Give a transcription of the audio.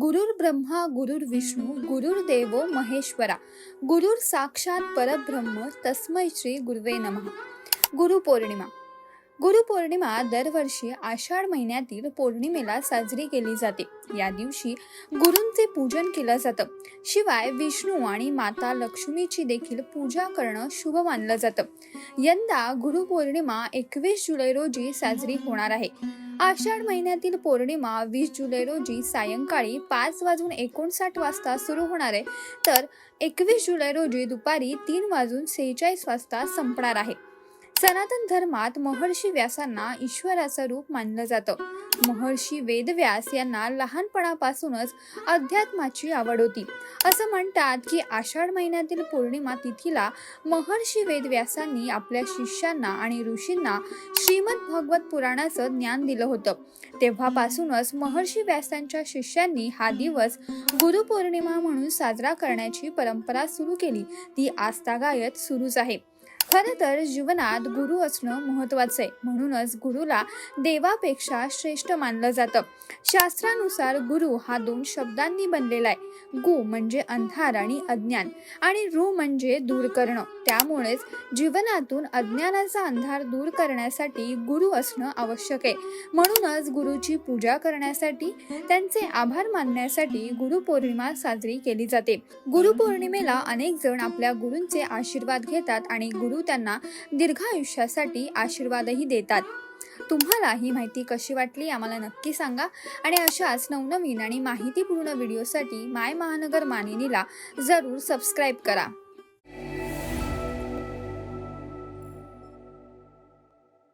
गुरुर् ब्रह्मा गुरुर विष्णू गुरुर देवो महेश्वरा गुरुर साक्षात परब्रह्म तस्मै श्री गुरुवे नमः. गुरुपौर्णिमा गुरुपौर्णिमा दरवर्षी आषाढ महिन्यातील पौर्णिमेला साजरी केली जाते. या दिवशी गुरूंचे पूजन केलं जातं. शिवाय विष्णू आणि माता लक्ष्मीची देखील पूजा करणं शुभ मानलं जातं. यंदा गुरुपौर्णिमा एकवीस जुलै रोजी साजरी होणार आहे. आषाढ महिन्यातील पौर्णिमा वीस जुलै रोजी सायंकाळी पाच वाजून एकोणसाठ वाजता सुरू होणार आहे. तर एकवीस जुलै रोजी दुपारी तीन वाजून सेहेचाळीस वाजता संपणार आहे. सनातन धर्मात महर्षी व्यासांना ईश्वराचं रूप मानलं जातं. महर्षी वेदव्यास यांना लहानपणापासूनच अध्यात्माची आवड होती. असं म्हणतात की आषाढ महिन्यातील पौर्णिमा तिथीला महर्षी वेदव्यासांनी आपल्या शिष्यांना आणि ऋषींना श्रीमद भगवत पुराणाचं ज्ञान दिलं होतं. तेव्हापासूनच महर्षी व्यासांच्या शिष्यांनी हा दिवस गुरुपौर्णिमा म्हणून साजरा करण्याची परंपरा सुरू केली. ती आस्थागायत सुरूच आहे. खरं तर जीवनात गुरु असणं महत्वाचं आहे. म्हणूनच गुरुला देवापेक्षा श्रेष्ठ मानलं जातं. शास्त्रानुसार गुरु हा दोन शब्दांनी बनलेला आहे. गु म्हणजे अंधार आणि अज्ञान आणि रु म्हणजे दूर करणं. त्यामुळेच जीवनातून अज्ञानाचा अंधार दूर करण्यासाठी गुरु असणं आवश्यक आहे. म्हणूनच गुरुची पूजा करण्यासाठी त्यांचे आभार मानण्यासाठी गुरुपौर्णिमा साजरी केली जाते. गुरुपौर्णिमेला अनेक जण आपल्या गुरूंचे आशीर्वाद घेतात आणि गुरु त्यांना दीर्घायुष्यासाठी आशीर्वादही देतात. तुम्हाला ही माहिती कशी वाटली आम्हाला नक्की सांगा. आणि अशाच नवनवीन आणि माहितीपूर्ण व्हिडिओसाठी माय महानगर मानिनीला जरूर सबस्क्राईब करा.